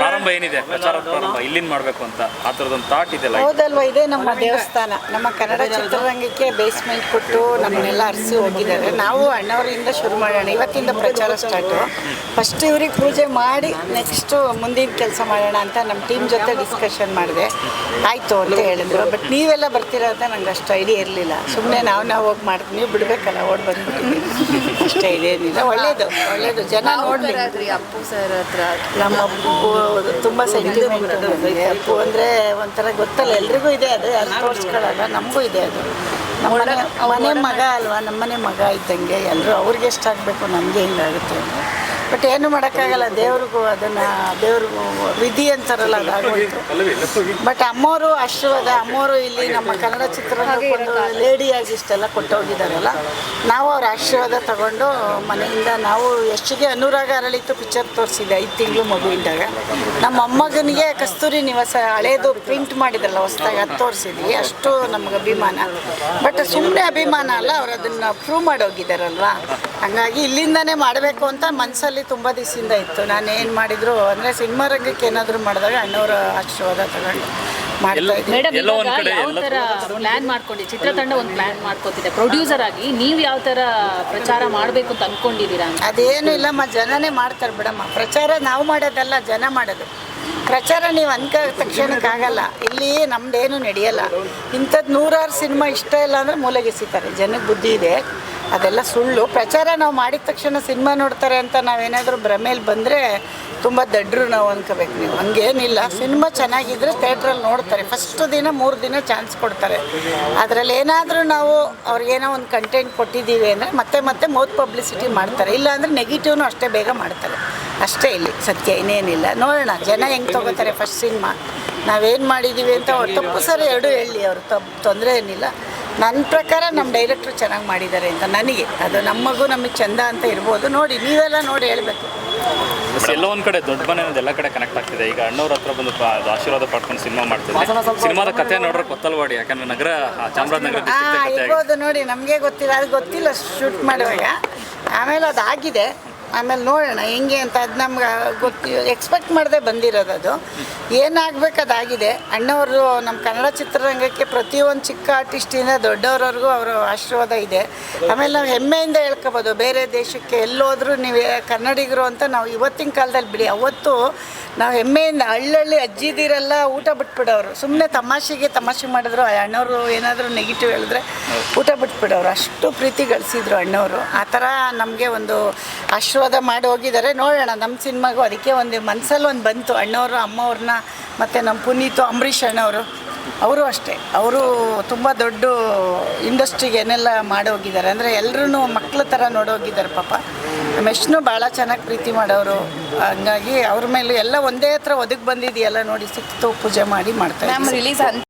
ಪ್ರಾರಂಭ ಏನಿದೆ? ಪ್ರಚಾರ ಪ್ರಾರಂಭ. ಇಲ್ಲಿಂದ ಮಾಡಬೇಕು ಅಂತ ಆ ಥರದೊಂದು ಥಾಟ್ ಇದೆಲ್ಲ ಹೌದಲ್ವಾ ಇದೆ ನಮ್ಮ ದೇವಸ್ಥಾನ. ನಮ್ಮ ಕನ್ನಡ ಚಿತ್ರರಂಗಕ್ಕೆ ಬೇಸ್ಮೆಂಟ್ ಕೊಟ್ಟು ನಮ್ಮನ್ನೆಲ್ಲ ಅರಸಿ ಹೋಗಿದ್ದಾರೆ. ನಾವು ಅಣ್ಣವರಿಂದ ಶುರು ಮಾಡೋಣ. ಇವತ್ತಿಂದ ಪ್ರಚಾರ ಸ್ಟಾರ್ಟು ಫಸ್ಟ್ ಇವ್ರಿಗೆ ಪೂಜೆ ಮಾಡಿ ನೆಕ್ಸ್ಟು ಮುಂದಿನ ಕೆಲಸ ಮಾಡೋಣ ಅಂತ ನಮ್ಮ ಟೀಮ್ ಜೊತೆ ಡಿಸ್ಕಷನ್ ಮಾಡಿದೆ. ಆಯಿತು ಅಂತ ಹೇಳಿದ್ರು. ಬಟ್ ನೀವೆಲ್ಲ ಬರ್ತೀರಾ ಅಂತ ನಂಗೆ ಅಷ್ಟು ಐಡಿಯಾ ಇರಲಿಲ್ಲ. ಸುಮ್ಮನೆ ನಾವು ನಾವು ಹೋಗಿ ಮಾಡ್ತೀವಿ ನೀವು ಬಿಡಬೇಕಲ್ಲ ಓಡ್ ಬಂದ್ಬಿಟ್ಟಿದ್ದೀವಿ ಅಷ್ಟೇ ಇದೇನಿಲ್ಲ ಒಳ್ಳೇದು ಒಳ್ಳೇದು. ಜನ ನೋಡ್ಲಿ ಅಪ್ಪು ಸರ್ ಹತ್ರ. ನಮ್ಮ ಅಪ್ಪು ತುಂಬ ಸೆಂಟಿಮೆಂಟ್ ಅಂದರೆ ಒಂಥರ ಗೊತ್ತಲ್ಲ, ಎಲ್ರಿಗೂ ಇದೆ ಅದು. ಅಲ್ಲಿ ತೋರಿಸ್ಕೊಳ್ಳಲ್ಲ ನಮಗೂ ಇದೆ ಅದು. ನಮ್ಮ ಮನೆ ಮಗ ಅಲ್ವಾ ನಮ್ಮನೆ ಮಗ ಇದ್ದಂಗೆ ಎಲ್ಲರೂ ಅವ್ರಿಗೆ ಎಷ್ಟಾಗಬೇಕು ನಮಗೆ ಹಿಂಗಾಗುತ್ತೆ ಬಟ್ ಏನು ಮಾಡೋಕ್ಕಾಗಲ್ಲ ದೇವ್ರಿಗೂ ಅದನ್ನು ದೇವ್ರಿಗೂ ವಿಧಿ ಅಂತಾರಲ್ಲ ಅದಾಗೋಯ್ತು ಬಟ್ ಅಮ್ಮೋರು ಆಶೀರ್ವಾದ ಅಮ್ಮೋರು ಇಲ್ಲಿ ನಮ್ಮ ಕನ್ನಡ ಚಿತ್ರರಂಗಕ್ಕೊಂದು ಲೇಡಿಯಾಗಿ ಇಷ್ಟೆಲ್ಲ ಕೊಟ್ಟೋಗಿದ್ದಾರಲ್ಲ ನಾವು ಅವ್ರ ಆಶೀರ್ವಾದ ತಗೊಂಡು ಮನೆಯಿಂದ ನಾವು ಎಷ್ಟಿಗೆ ಅನುರಾಗ ಅರಳಿತು ಪಿಕ್ಚರ್ ತೋರಿಸಿದೆ ಐದು ತಿಂಗಳು ಮಗುವಿದ್ದಾಗ ನಮ್ಮ ಅಮ್ಮಗನಿಗೆ ಕಸ್ತೂರಿ ನಿವಾಸ ಹಳೇದು ಪ್ರಿಂಟ್ ಮಾಡಿದ್ರಲ್ಲ ಹೊಸ್ದಾಗಿ ಅದು ತೋರಿಸಿದ್ವಿ ಅಷ್ಟು ನಮ್ಗೆ ಅಭಿಮಾನ. ಬಟ್ ಸುಮ್ಮನೆ ಅಭಿಮಾನ ಅಲ್ಲ ಅವ್ರು ಅದನ್ನು ಪ್ರೂವ್ ಮಾಡೋಗಿದ್ದಾರಲ್ವಾ ಹಾಗಾಗಿ ಇಲ್ಲಿಂದನೇ ಮಾಡಬೇಕು ಅಂತ ಮನಸ್ಸಲ್ಲಿ ತುಂಬ ದಿವಸದಿಂದ ಇತ್ತು. ನಾನು ಏನು ಮಾಡಿದ್ರು ಅಂದರೆ ಸಿನಿಮಾ ರಂಗಕ್ಕೆ ಏನಾದರೂ ಮಾಡಿದಾಗ ಅಣ್ಣವರ ಆಶೀರ್ವಾದ ತಗೊಂಡು ಮಾಡ್ತಾ ಇದ್ದೆ ಮೇಡಮ್ ಎಲ್ಲೋ ಒಂದ್ ಕಡೆ ಯಾವ ಎಲ್ಲ- ತರ ಪ್ಲಾನ್ ಮಾಡ್ಕೊಂಡಿ? ಚಿತ್ರತಂಡ ಒಂದು ಪ್ಲಾನ್ ಮಾಡ್ಕೊತಿದೆ ಪ್ರೊಡ್ಯೂಸರ್ ಆಗಿ ನೀವು ಯಾವ ತರ ಪ್ರಚಾರ ಮಾಡಬೇಕು ಅಂತ ಅನ್ಕೊಂಡಿದ್ದೀರಾ ಅಂತ? ಅದೇನು ಇಲ್ಲಮ್ಮ ಜನನೇ ಮಾಡ್ತಾರೆ ಬಿಡಮ್ಮ. ಪ್ರಚಾರ ನಾವು ಮಾಡೋದಲ್ಲ ಜನ ಮಾಡೋದು. ಪ್ರಚಾರ ನೀವು ಅನ್ಕ ತಕ್ಷಣಕ್ಕಾಗಲ್ಲ ಇಲ್ಲಿ ನಮ್ದೇನು ನಡೆಯಲ್ಲ. ಇಂಥದ್ದು ನೂರಾರು ಸಿನಿಮಾ ಇಷ್ಟ ಇಲ್ಲ ಅಂದರೆ ಮೂಲೆಗೆಸಿತಾರೆ. ಜನಕ್ಕೆ ಬುದ್ಧಿ ಇದೆ. ಅದೆಲ್ಲ ಸುಳ್ಳು. ಪ್ರಚಾರ ನಾವು ಮಾಡಿದ ತಕ್ಷಣ ಸಿನಿಮಾ ನೋಡ್ತಾರೆ ಅಂತ ನಾವೇನಾದರೂ ಭ್ರಮೇಲಿ ಬಂದರೆ ತುಂಬ ದಡ್ರು ನಾವು ಅನ್ಕೋಬೇಕು ನೀವು. ಹಂಗೇನಿಲ್ಲ. ಸಿನಿಮಾ ಚೆನ್ನಾಗಿದ್ರೆ ಥಿಯೇಟ್ರಲ್ಲಿ ನೋಡ್ತಾರೆ. ಫಸ್ಟ್ ದಿನ, ಮೂರು ದಿನ ಚಾನ್ಸ್ ಕೊಡ್ತಾರೆ. ಅದರಲ್ಲಿ ಏನಾದರೂ ನಾವು ಅವ್ರಿಗೇನೋ ಒಂದು ಕಂಟೆಂಟ್ ಕೊಟ್ಟಿದ್ದೀವಿ ಅಂದರೆ ಮತ್ತೆ ಮತ್ತೆ ಮೌತ್ ಪಬ್ಲಿಸಿಟಿ ಮಾಡ್ತಾರೆ. ಇಲ್ಲ ಅಂದರೆ ನೆಗೆಟಿವ್ನು ಅಷ್ಟೇ ಬೇಗ ಮಾಡ್ತಾರೆ. ಅಷ್ಟೇ ಇಲ್ಲಿ. ಸತ್ಯ ಇನ್ನೇನಿಲ್ಲ. ನೋಡೋಣ. ಜನ ಹೆಂಗೆ ತೊಗೋತಾರೆ ಫಸ್ಟ್ ಸಿನಿಮಾ. ನಾವೇನು ಮಾಡಿದ್ದೀವಿ ಅಂತ ಅವ್ರು ತಪ್ಪು ಸರಿ ಎರಡೂ ಹೇಳಿ ಅವರು. ತಪ್ಪು ತೊಂದರೆ ಏನಿಲ್ಲ. ನನ್ನ ಪ್ರಕಾರ ನಮ್ಮ ಡೈರೆಕ್ಟ್ರು ಚೆನ್ನಾಗಿ ಮಾಡಿದ್ದಾರೆ ಅಂತ ನನಗೆ. ಅದು ನಮಗೂ ನಮಗೆ ಚಂದ ಅಂತ ಇರ್ಬೋದು. ನೋಡಿ ನೀವೆಲ್ಲ ನೋಡಿ ಹೇಳಬೇಕು. ಎಲ್ಲ ಒಂದ್ ಕಡೆ ದೊಡ್ಡ ಮನೆ ಅನ್ನೋದು ಎಲ್ಲ ಕಡೆ ಕನೆಕ್ಟ್ ಆಗ್ತಿದೆ. ಈಗ ಅಣ್ಣವ್ರ ಹತ್ರ ಬಂದು ಅದು ಆಶೀರ್ವಾದ ಪಡ್ಕೊಂಡು ಸಿನಿಮಾ ಮಾಡ್ತಿದ್ದೆ. ಸಿನಿಮಾದ ಕಥೆ ನೋಡ್ರೆ ಗೊತ್ತಲ್ವಾಡಿ ಯಾಕಂದ್ರೆ ನಗರ ಆ, ಚಾಮರಾಜನಗರ. ಇರ್ಬೋದು ನೋಡಿ ನಮಗೆ ಗೊತ್ತಿಲ್ಲ. ಅದು ಗೊತ್ತಿಲ್ಲ ಶೂಟ್ ಮಾಡುವಾಗ. ಆಮೇಲೆ ಅದಾಗಿದೆ. ಆಗಿದೆ ಆಮೇಲೆ ನೋಡೋಣ, ಹೆಂಗೆ ಅಂತ ಅದು ನಮ್ಗೆ ಗೊತ್ತು ಎಕ್ಸ್ಪೆಕ್ಟ್ ಮಾಡದೆ ಬಂದಿರೋದು ಅದು. ಏನಾಗಬೇಕು ಅದಾಗಿದೆ. ಅಣ್ಣವರು ನಮ್ಮ ಕನ್ನಡ ಚಿತ್ರರಂಗಕ್ಕೆ ಪ್ರತಿಯೊಂದು ಚಿಕ್ಕ ಆರ್ಟಿಸ್ಟಿಂದ ದೊಡ್ಡವ್ರವ್ರಿಗೂ ಅವರ ಆಶೀರ್ವಾದ ಇದೆ. ಆಮೇಲೆ ನಾವು ಹೆಮ್ಮೆಯಿಂದ ಹೇಳ್ಕೋಬೋದು, ಬೇರೆ ದೇಶಕ್ಕೆ ಎಲ್ಲೋದ್ರೂ ನೀವು ಕನ್ನಡಿಗರು ಅಂತ ನಾವು ಇವತ್ತಿನ ಕಾಲದಲ್ಲಿ ಬಿಡಿ. ಅವತ್ತು ನಾವು ಹೆಮ್ಮೆಯಿಂದ ಹಳ್ಳಳ್ಳಿ ಅಜ್ಜಿದಿರೆಲ್ಲ ಊಟ ಬಿಟ್ಬಿಡೋರು. ಸುಮ್ಮನೆ ತಮಾಷೆಗೆ ತಮಾಷೆ ಮಾಡಿದ್ರು ಅಣ್ಣವರು ಏನಾದರೂ ನೆಗೆಟಿವ್ ಹೇಳಿದ್ರೆ ಊಟ ಬಿಟ್ಬಿಡೋರು. ಅಷ್ಟು ಪ್ರೀತಿ ಗಳಿಸಿದ್ರು ಅಣ್ಣವರು. ಆ ಥರ ನಮಗೆ ಒಂದು ಆಶೀರ್ವಾದ ಮಾಡಿ ಹೋಗಿದ್ದಾರೆ. ನೋಡೋಣ ನಮ್ಮ ಸಿನಿಮಾಗೂ ಅದಕ್ಕೆ ಒಂದು ಮನಸ್ಸಲ್ಲಿ ಒಂದು ಬಂತು. ಅಣ್ಣವರು, ಅಮ್ಮವ್ರನ್ನ, ಮತ್ತು ನಮ್ಮ ಪುನೀತು ಅಂಬರೀಷ್ ಅಣ್ಣವರು, ಅವರು ಅಷ್ಟೇ. ಅವರು ತುಂಬ ದೊಡ್ಡ ಇಂಡಸ್ಟ್ರಿಗೆ ಏನೆಲ್ಲ ಮಾಡೋಗಿದ್ದಾರೆ ಅಂದರೆ ಎಲ್ಲರೂ ಮಕ್ಕಳ ಥರ ನೋಡೋಗಿದ್ದಾರೆ ಪಾಪ. ಮೆಷ್ನು ಭಾಳ ಚೆನ್ನಾಗಿ ಪ್ರೀತಿ ಮಾಡೋರು. ಹಂಗಾಗಿ ಅವ್ರ ಮೇಲೆ ಎಲ್ಲ ಒಂದೇ ಹತ್ರ ಒದಗಿ ಬಂದಿದೆಯಲ್ಲ ನೋಡಿ, ಸಿಕ್ತು ಪೂಜೆ ಮಾಡಿ ಮಾಡ್ತಾರೆ. ರಿಲೀಸ್